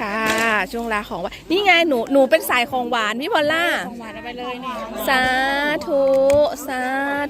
ค่ะ ช่วงลาของหวานนี่ไงหนูหนูเป็นสายของหวานพี่พอลล่า ของหวานเอาไปเลยนี่สาธุสา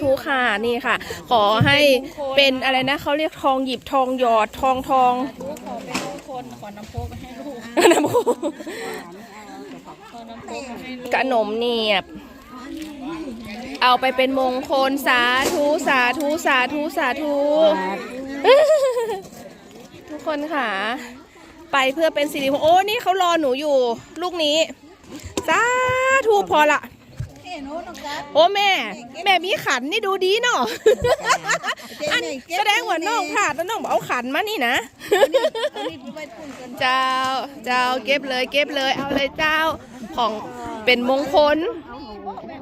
ธุค่ะนี่ค่ะ ขอให้เป็นอะไรนะเขาเรียกทองหยิบทองหยอดทองทองลูกขอเป็นลูกคนขอน้ำโพกไปให้ลูกน้ำพุขอน้ำโพกไปให้ลูกขนมเนียบ เอาไปเป็นมงคลสาธุสาธุสาธุสาธุทุกคนค่ะ ไปเพื่อเป็นสิริมงคลโอ้นี่เขารอหนูอยู่ ลูกนี้สาธุพอละโอ้แม่ แม่มีขันนี่ดูดีเนาะอันแสดงว่าน้องพลาดแล้วน้องบอกเอาขันมานี่นะ เจ้าเจ้าเก็บเลยเก็บเลยเอาเลยเจ้าของเป็นมงคล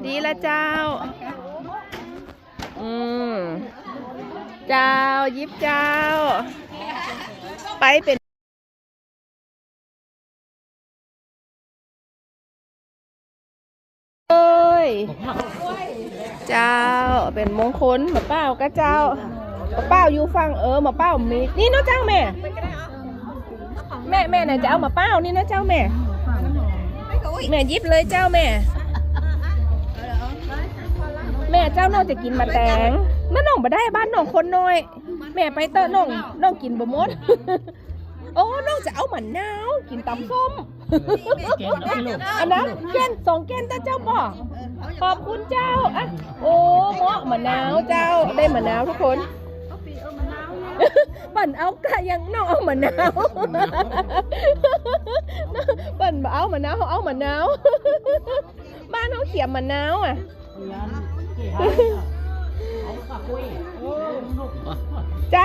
ดีละเจ้า อืม เจ้ายิบเจ้า ไปเป็น เจ้าเป็นมงคลหมาเป้าก็เจ้าหมาเป้าอยู่ฟังเออหมาเป้ามีนี่เนาะเจ้าแม่ แม่แม่ไหนจะเอาหมาเป้านี่นะเจ้าแม่แม่ยิบเลยเจ้าแม่ แม่เจ้าน้องจะกินมาแตงนั่นน้องมาได้บ้านน้องคนน้อย แม่ไปเตอะน้องน้องกินบ่หมดโอ้น้องจะเอาหมันนาวกินตำส้มอันนั้นแกนสองแกนตาเจ้าบ่ ขอบคุณเจ้าอะโอ้เหมาะมะนาวเจ้าได้มะนาวทุกคนปั่นเอากะยังน้องเอามะนาวปั่นบ่เอามะนาวเขาเอามะนาวบ้านเขาเขียมมะนาวอะจ้า